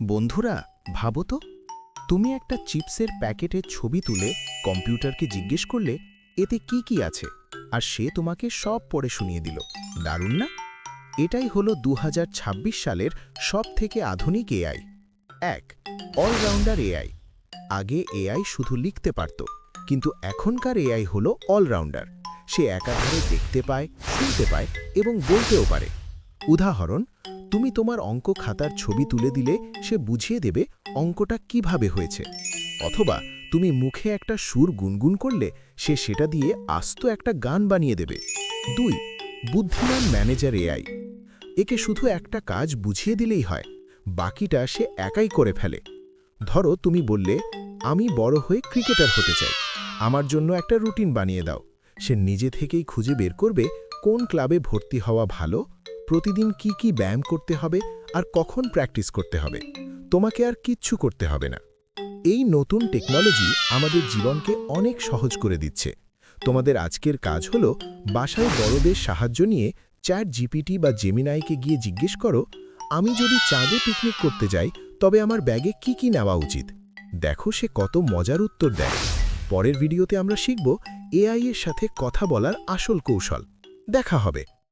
বন্ধুরা, ভাবো তো। তুমি একটা চিপসের প্যাকেটের ছবি তুলে কম্পিউটারকে জিজ্ঞেস করলে, এতে কি কি আছে? আর সে তোমাকে সব পড়ে শুনিয়ে দিল। দারুণ না? এটাই হলো দু হাজার ছাব্বিশ সালের সব থেকে আধুনিক এআই। এক, অলরাউন্ডার এআই। আগে এআই শুধু লিখতে পারত, কিন্তু এখনকার এআই হলো অলরাউন্ডার। সে একাধারে দেখতে পায়, শুনতে পায় এবং বলতেও পারে। উদাহরণ তুমি তোমার অঙ্ক খাতার ছবি তুলে দিলে সে বুঝিয়ে দেবে অঙ্কটা কীভাবে হয়েছে। অথবা তুমি মুখে একটা সুর গুনগুন করলে সে সেটা দিয়ে আস্ত একটা গান বানিয়ে দেবে। দুই, বুদ্ধিমান ম্যানেজার এআই একে শুধু একটা কাজ বুঝিয়ে দিলেই হয়, বাকিটা সে একাই করে ফেলে। ধরো তুমি বললে, আমি বড় হয়ে ক্রিকেটার হতে চাই। আমার জন্য একটা রুটিন বানিয়ে দাও। সে নিজে থেকেই খুঁজে বের করবে কোন ক্লাবে ভর্তি হওয়া ভালো প্রতিদিন কি কি ব্যায়াম করতে হবে আর কখন প্র্যাকটিস করতে হবে? তোমাকে আর কিচ্ছু করতে হবে না। এই নতুন টেকনোলজি আমাদের জীবনকে অনেক সহজ করে দিচ্ছে। তোমাদের আজকের কাজ হলো বাসায় বড়দের সাহায্য নিয়ে চ্যাট জিপিটি বা জেমিনাইকে গিয়ে জিজ্ঞেস করো, আমি যদি চাঁদে পিকনিক করতে যাই, তবে আমার ব্যাগে কি কি নেওয়া উচিত? দেখো সে কত মজার উত্তর দেয়। পরের ভিডিওতে আমরা শিখব এআই এর সাথে কথা বলার আসল কৌশল। দেখা হবে।